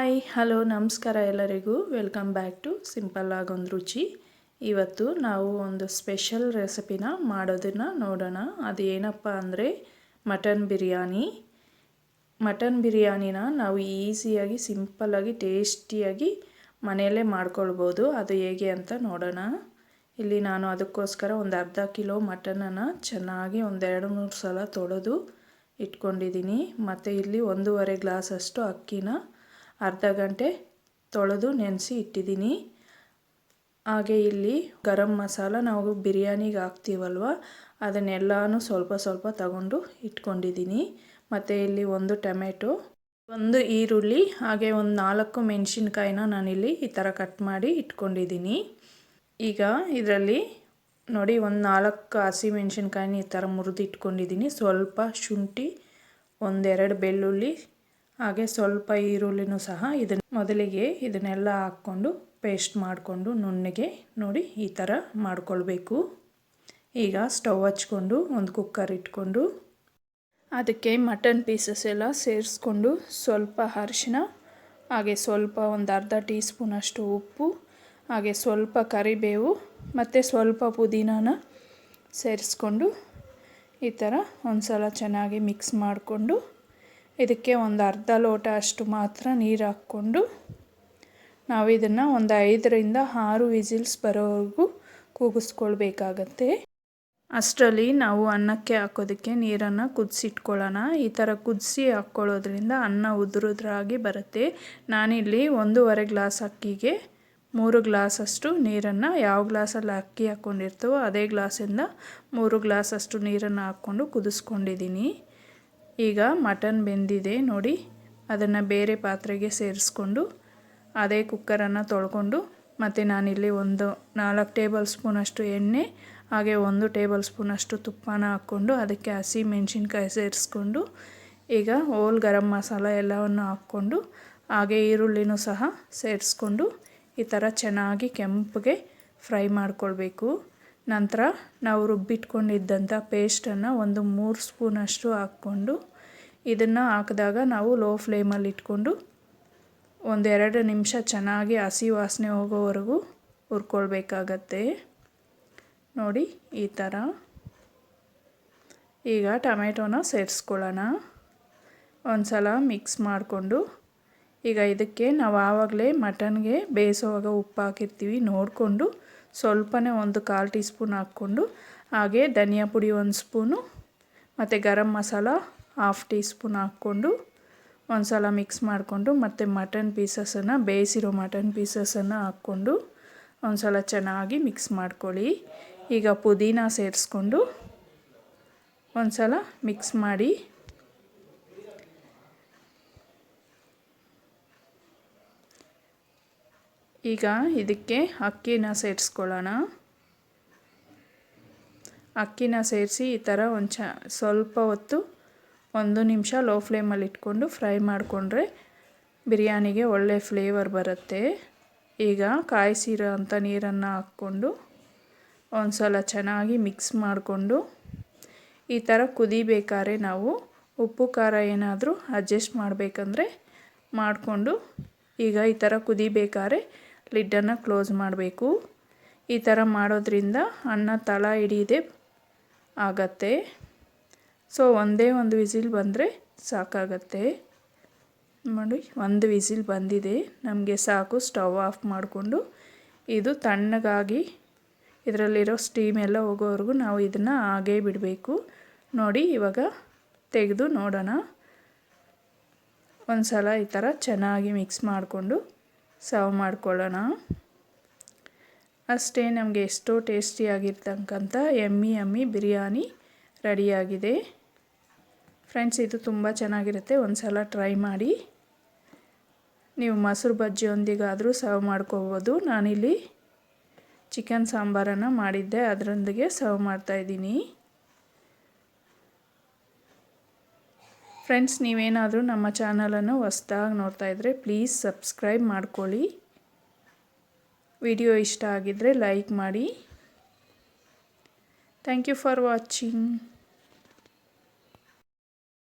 Hi, hello, ನಮಸ್ಕಾರ ಎಲ್ಲರಿಗೂ. Welcome back to simple ಆಗೊಂದು ರುಚಿ. ಇವತ್ತು ನಾವು ಒಂದು ಸ್ಪೆಷಲ್ ರೆಸಿಪಿನ ಮಾಡೋದನ್ನು ನೋಡೋಣ. ಅದು ಏನಪ್ಪ ಅಂದರೆ ಮಟನ್ ಬಿರಿಯಾನಿ. ಮಟನ್ ಬಿರಿಯಾನಿನ ನಾವು ಈಸಿಯಾಗಿ, ಸಿಂಪಲ್ಲಾಗಿ, ಟೇಸ್ಟಿಯಾಗಿ ಮನೆಯಲ್ಲೇ ಮಾಡ್ಕೊಳ್ಬೋದು. ಅದು ಹೇಗೆ ಅಂತ ನೋಡೋಣ. ಇಲ್ಲಿ ನಾನು ಅದಕ್ಕೋಸ್ಕರ ಒಂದು ಅರ್ಧ ಕಿಲೋ ಮಟನನ್ನು ಚೆನ್ನಾಗಿ ಒಂದೆರಡು ಮೂರು ಸಲ ತೊಳೆದು ಇಟ್ಕೊಂಡಿದ್ದೀನಿ. ಮತ್ತು ಇಲ್ಲಿ ಒಂದೂವರೆ ಗ್ಲಾಸಷ್ಟು ಅಕ್ಕಿನ ಅರ್ಧ ಗಂಟೆ ತೊಳೆದು ನೆನೆಸಿ ಇಟ್ಟಿದ್ದೀನಿ. ಹಾಗೆ ಇಲ್ಲಿ ಗರಂ ಮಸಾಲ ನಾವು ಬಿರಿಯಾನಿಗೆ ಹಾಕ್ತೀವಲ್ವ, ಅದನ್ನೆಲ್ಲನೂ ಸ್ವಲ್ಪ ಸ್ವಲ್ಪ ತಗೊಂಡು ಇಟ್ಕೊಂಡಿದ್ದೀನಿ. ಮತ್ತು ಇಲ್ಲಿ ಒಂದು ಟೊಮೆಟೊ, ಒಂದು ಈರುಳ್ಳಿ, ಹಾಗೆ ಒಂದು ನಾಲ್ಕು ಮೆಣಸಿನ್ಕಾಯಿನ ನಾನಿಲ್ಲಿ ಈ ಥರ ಕಟ್ ಮಾಡಿ ಇಟ್ಕೊಂಡಿದ್ದೀನಿ. ಈಗ ಇದರಲ್ಲಿ ನೋಡಿ ಒಂದು ನಾಲ್ಕು ಹಸಿ ಮೆಣಸಿನ್ಕಾಯಿನ ಈ ಥರ ಮುರಿದು ಇಟ್ಕೊಂಡಿದ್ದೀನಿ. ಸ್ವಲ್ಪ ಶುಂಠಿ, ಒಂದೆರಡು ಬೆಳ್ಳುಳ್ಳಿ ಹಾಗೆ ಸ್ವಲ್ಪ ಈರುಳ್ಳಿನೂ ಸಹ ಇದನ್ನ ಮೊದಲಿಗೆ ಇದನ್ನೆಲ್ಲ ಹಾಕ್ಕೊಂಡು ಪೇಸ್ಟ್ ಮಾಡಿಕೊಂಡು ನುಣ್ಣಗೆ ನೋಡಿ ಈ ಥರ ಮಾಡ್ಕೊಳ್ಬೇಕು. ಈಗ ಸ್ಟವ್ ಹಚ್ಕೊಂಡು ಒಂದು ಕುಕ್ಕರ್ ಇಟ್ಕೊಂಡು ಅದಕ್ಕೆ ಮಟನ್ ಪೀಸಸ್ ಎಲ್ಲ ಸೇರಿಸ್ಕೊಂಡು ಸ್ವಲ್ಪ ಅರಿಶಿನ, ಹಾಗೆ ಸ್ವಲ್ಪ ಒಂದು ಅರ್ಧ ಟೀ ಸ್ಪೂನಷ್ಟು ಉಪ್ಪು, ಹಾಗೆ ಸ್ವಲ್ಪ ಕರಿಬೇವು ಮತ್ತು ಸ್ವಲ್ಪ ಪುದೀನಾನ ಸೇರಿಸ್ಕೊಂಡು ಈ ಥರ ಒಂದು ಸಲ ಚೆನ್ನಾಗಿ ಮಿಕ್ಸ್ ಮಾಡಿಕೊಂಡು ಇದಕ್ಕೆ ಒಂದು ಅರ್ಧ ಲೋಟ ಅಷ್ಟು ಮಾತ್ರ ನೀರು ಹಾಕ್ಕೊಂಡು ನಾವು ಇದನ್ನು ಒಂದು ಐದರಿಂದ ಆರು ವಿಸಿಲ್ಸ್ ಬರೋವರೆಗೂ ಕೂಗಿಸ್ಕೊಳ್ಬೇಕಾಗತ್ತೆ. ಅಷ್ಟರಲ್ಲಿ ನಾವು ಅನ್ನಕ್ಕೆ ಹಾಕೋದಕ್ಕೆ ನೀರನ್ನು ಕುದಿಸಿಟ್ಕೊಳ್ಳೋಣ. ಈ ಥರ ಕುದಿಸಿ ಹಾಕ್ಕೊಳ್ಳೋದ್ರಿಂದ ಅನ್ನ ಉದುರುದ್ರಾಗಿ ಬರುತ್ತೆ. ನಾನಿಲ್ಲಿ ಒಂದೂವರೆ ಗ್ಲಾಸ್ ಅಕ್ಕಿಗೆ ಮೂರು ಗ್ಲಾಸಷ್ಟು ನೀರನ್ನು ಯಾವ ಗ್ಲಾಸಲ್ಲಿ ಅಕ್ಕಿ ಹಾಕ್ಕೊಂಡಿರ್ತೀವೋ ಅದೇ ಗ್ಲಾಸಿಂದ ಮೂರು ಗ್ಲಾಸಷ್ಟು ನೀರನ್ನು ಹಾಕ್ಕೊಂಡು ಕುದಿಸ್ಕೊಂಡಿದ್ದೀನಿ. ಈಗ ಮಟನ್ ಬೆಂದಿದೆ ನೋಡಿ, ಅದನ್ನು ಬೇರೆ ಪಾತ್ರೆಗೆ ಸೇರಿಸ್ಕೊಂಡು ಅದೇ ಕುಕ್ಕರನ್ನು ತೊಳ್ಕೊಂಡು ಮತ್ತು ನಾನಿಲ್ಲಿ ಒಂದು ನಾಲ್ಕು ಟೇಬಲ್ ಸ್ಪೂನಷ್ಟು ಎಣ್ಣೆ, ಹಾಗೆ ಒಂದು ಟೇಬಲ್ ಸ್ಪೂನಷ್ಟು ತುಪ್ಪನ ಹಾಕ್ಕೊಂಡು ಅದಕ್ಕೆ ಹಸಿ ಮೆಣಸಿನ್ಕಾಯಿ ಸೇರಿಸ್ಕೊಂಡು ಈಗ ಓಲ್ ಗರಂ ಮಸಾಲ ಎಲ್ಲವನ್ನು ಹಾಕ್ಕೊಂಡು ಹಾಗೆ ಈರುಳ್ಳಿನೂ ಸಹ ಸೇರಿಸ್ಕೊಂಡು ಈ ಥರ ಚೆನ್ನಾಗಿ ಕೆಂಪಗೆ ಫ್ರೈ ಮಾಡ್ಕೊಳ್ಬೇಕು. ನಂತರ ನಾವು ರುಬ್ಬಿಟ್ಕೊಂಡಿದ್ದಂಥ ಪೇಸ್ಟನ್ನು ಒಂದು ಮೂರು ಸ್ಪೂನಷ್ಟು ಹಾಕ್ಕೊಂಡು ಇದನ್ನು ಹಾಕಿದಾಗ ನಾವು ಲೋ ಫ್ಲೇಮಲ್ಲಿ ಇಟ್ಕೊಂಡು ಒಂದೆರಡು ನಿಮಿಷ ಚೆನ್ನಾಗಿ ಹಸಿ ವಾಸನೆ ಹೋಗೋವರೆಗೂ ಹುರ್ಕೊಳ್ಬೇಕಾಗತ್ತೆ. ನೋಡಿ, ಈ ಥರ. ಈಗ ಟೊಮೆಟೊನ ಸೇರಿಸ್ಕೊಳ್ಳೋಣ. ಒಂದು ಸಲ ಮಿಕ್ಸ್ ಮಾಡಿಕೊಂಡು ಈಗ ಇದಕ್ಕೆ ನಾವು ಆವಾಗಲೇ ಮಟನ್ಗೆ ಬೇಯಿಸೋವಾಗ ಉಪ್ಪು ಹಾಕಿರ್ತೀವಿ, ನೋಡಿಕೊಂಡು ಸ್ವಲ್ಪನೇ ಒಂದು ಕಾಲು ಟೀ ಸ್ಪೂನ್ ಹಾಕ್ಕೊಂಡು, ಹಾಗೆ ಧನಿಯಾ ಪುಡಿ ಒಂದು ಸ್ಪೂನು, ಮತ್ತು garam masala half teaspoon ಹಾಕ್ಕೊಂಡು ಒಂದು ಸಲ ಮಿಕ್ಸ್ ಮಾಡಿಕೊಂಡು, ಮತ್ತು ಮಟನ್ ಪೀಸಸನ್ನು ಬೇಯಿಸಿರೋ ಮಟನ್ ಪೀಸಸನ್ನು ಹಾಕ್ಕೊಂಡು ಒಂದು ಸಲ ಚೆನ್ನಾಗಿ ಮಿಕ್ಸ್ ಮಾಡ್ಕೊಳ್ಳಿ. ಈಗ ಪುದೀನ ಸೇರಿಸ್ಕೊಂಡು ಒಂದು ಸಲ ಮಿಕ್ಸ್ ಮಾಡಿ ಈಗ ಇದಕ್ಕೆ ಅಕ್ಕಿನ ಸೇರಿಸ್ಕೊಳ್ಳೋಣ. ಅಕ್ಕಿನ ಸೇರಿಸಿ ಈ ಥರ ಒಂದು ಚ ಸ್ವಲ್ಪ ಹೊತ್ತು ಒಂದು ನಿಮಿಷ ಲೋ ಫ್ಲೇಮಲ್ಲಿ ಇಟ್ಕೊಂಡು ಫ್ರೈ ಮಾಡಿಕೊಂಡ್ರೆ ಬಿರಿಯಾನಿಗೆ ಒಳ್ಳೆ ಫ್ಲೇವರ್ ಬರುತ್ತೆ. ಈಗ ಕಾಯಿಸಿರೋ ಅಂಥ ನೀರನ್ನು ಹಾಕ್ಕೊಂಡು ಒಂದು ಸಲ ಚೆನ್ನಾಗಿ ಮಿಕ್ಸ್ ಮಾಡಿಕೊಂಡು ಈ ಥರ ಕುದಿಬೇಕಾದ್ರೆ ನಾವು ಉಪ್ಪು, ಖಾರ ಏನಾದರೂ ಅಡ್ಜಸ್ಟ್ ಮಾಡಬೇಕಂದ್ರೆ ಮಾಡಿಕೊಂಡು ಈಗ ಈ ಥರ ಕುದಿಬೇಕಾದ್ರೆ ಲಿಡ್ಡನ್ನು ಕ್ಲೋಸ್ ಮಾಡಬೇಕು. ಈ ಥರ ಮಾಡೋದ್ರಿಂದ ಅನ್ನ ತಳ ಹಿಡಿಯದೆ ಆಗತ್ತೆ. ಸೊ, ಒಂದೇ ಒಂದು ವಿಸಿಲ್ ಬಂದರೆ ಸಾಕಾಗತ್ತೆ. ನೋಡಿ, ಒಂದು ವಿಸಿಲ್ ಬಂದಿದೆ. ನಮಗೆ ಸಾಕು, ಸ್ಟವ್ ಆಫ್ ಮಾಡಿಕೊಂಡು. ಇದು ತಣ್ಣಗಾಗಿ ಇದರಲ್ಲಿರೋ ಸ್ಟೀಮ್ ಎಲ್ಲ ಹೋಗೋವರೆಗೂ ನಾವು ಇದನ್ನು ಹಾಗೇ ಬಿಡಬೇಕು. ನೋಡಿ, ಇವಾಗ ತೆಗೆದು ನೋಡೋಣ. ಒಂದು ಸಲ ಈ ಥರ ಚೆನ್ನಾಗಿ ಮಿಕ್ಸ್ ಮಾಡಿಕೊಂಡು ಸರ್ವ್ ಮಾಡ್ಕೊಳ್ಳೋಣ. ಅಷ್ಟೇ ನಮಗೆ ಎಷ್ಟೋ ಟೇಸ್ಟಿಯಾಗಿರ್ತಕ್ಕಂಥ ಎಮ್ಮಿ ಎಮ್ಮಿ ಬಿರಿಯಾನಿ ರೆಡಿಯಾಗಿದೆ. ಫ್ರೆಂಡ್ಸ್, ಇದು ತುಂಬ ಚೆನ್ನಾಗಿರುತ್ತೆ. ಒಂದು ಸಲ ಟ್ರೈ ಮಾಡಿ. ನೀವು ಮೊಸರು ಬಜ್ಜಿಯೊಂದಿಗಾದರೂ ಸರ್ವ್ ಮಾಡ್ಕೋಬೋದು. ನಾನಿಲ್ಲಿ ಚಿಕನ್ ಸಾಂಬಾರನ್ನು ಮಾಡಿದ್ದೆ. ಅದರೊಂದಿಗೆ ಸರ್ವ್ ಮಾಡ್ತಾಯಿದ್ದೀನಿ ಫ್ರೆಂಡ್ಸ್, ನೀವೇನಾದರೂ ನಮ್ಮ ಚಾನಲನ್ನು ಹೊಸ್ದಾಗಿ ನೋಡ್ತಾಯಿದ್ರೆ ಪ್ಲೀಸ್ ಸಬ್ಸ್ಕ್ರೈಬ್ ಮಾಡ್ಕೊಳ್ಳಿ. ವಿಡಿಯೋ ಇಷ್ಟ ಆಗಿದ್ದರೆ ಲೈಕ್ ಮಾಡಿ. Thank you for watching.